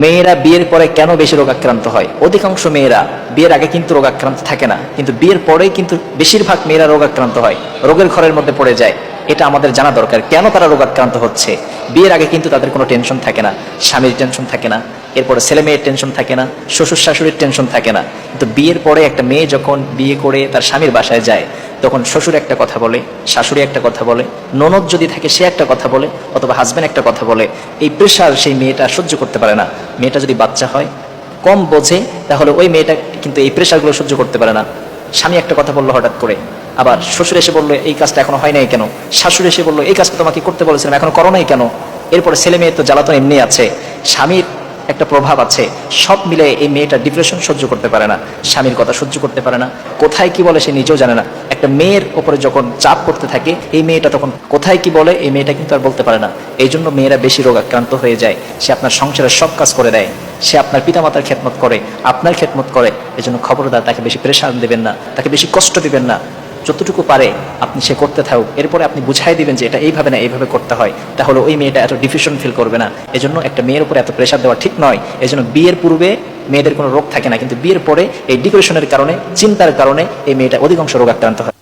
মেয়েরা বিয়ের পরে কেন বেশি রোগাক্রান্ত হয়? অধিকাংশ মেয়েরা বিয়ের আগে কিন্তু রোগাক্রান্ত থাকে না। কিন্তু বিয়ের পরেই কিন্তু বেশিরভাগ মেয়েরা রোগাক্রান্ত হয়। রোগের ঘরের মধ্যে পড়ে যায়। এটা আমাদের জানা দরকার। কেন তারা রোগাক্রান্ত হচ্ছে? বিয়ের আগে কিন্তু তাদের কোনো টেনশন থাকে না। স্বামীর টেনশন থাকে না। এরপরে ছেলে মেয়ের টেনশন থাকে না, শ্বশুর শাশুড়ির টেনশন থাকে না। কিন্তু বিয়ের পরে একটা মেয়ে যখন বিয়ে করে তার স্বামীর বাসায় যায়, তখন শ্বশুর একটা কথা বলে, শাশুড়ি একটা কথা বলে, ননদ যদি থাকে সে একটা কথা বলে, অথবা হাজব্যান্ড একটা কথা বলে। এই প্রেশার সেই মেয়েটা সহ্য করতে পারে না। মেয়েটা যদি বাচ্চা হয়, কম বোঝে, তাহলে ওই মেয়েটা কিন্তু এই প্রেশারগুলো সহ্য করতে পারে না। স্বামী একটা কথা বলল হঠাৎ করে। আবার শ্বশুর এসে বলল, এই কাজটা এখনও হয় নাই কেন? শাশুড়ি এসে বলল, এই কাজটা তোমাকে করতে বলেছিলাম, এখনও করো নাই কেন? এরপরে ছেলে মেয়ে তো জ্বালাতন এমনি আছে। স্বামীর একটা প্রভাব আছে। সব মিলে এই মেয়েটা ডিপ্রেশন সহ্য করতে পারে না, স্বামীর কথা সহ্য করতে পারে না। কোথায় কি বলে সে নিজেও জানে না। একটা মেয়ের ওপরে যখন চাপ করতে থাকে, এই মেয়েটা তখন কোথায় কি বলে, এই মেয়েটা কিন্তু আর বলতে পারে না। এই জন্য মেয়েরা বেশি রোগাক্রান্ত হয়ে যায়। সে আপনার সংসারের সব কাজ করে দেয়। সে আপনার পিতামাতার খেদমত করে, আপনার খেদমত করে। এই জন্য খবরদার তাকে বেশি প্রেশার দেবেন না, তাকে বেশি কষ্ট দিবেন না। যতটুকু পারে আপনি সে করতে থাকুক। এরপরে আপনি বুঝাই দিবেন যে এটা এইভাবে না, এইভাবে করতে হয়। তাহলে ওই মেয়েটা এত ডিফিশন ফিল করবে না। এজন্য একটা মেয়ের উপরে এত প্রেশার দেওয়া ঠিক নয়। এজন্য বিয়ের পূর্বে মেয়েদের কোনো রোগ থাকে না। কিন্তু বিয়ের পরে এই ডিপ্রেশনের কারণে, চিন্তার কারণে এই মেয়েটা অধিকাংশ রোগ আক্রান্ত হয়।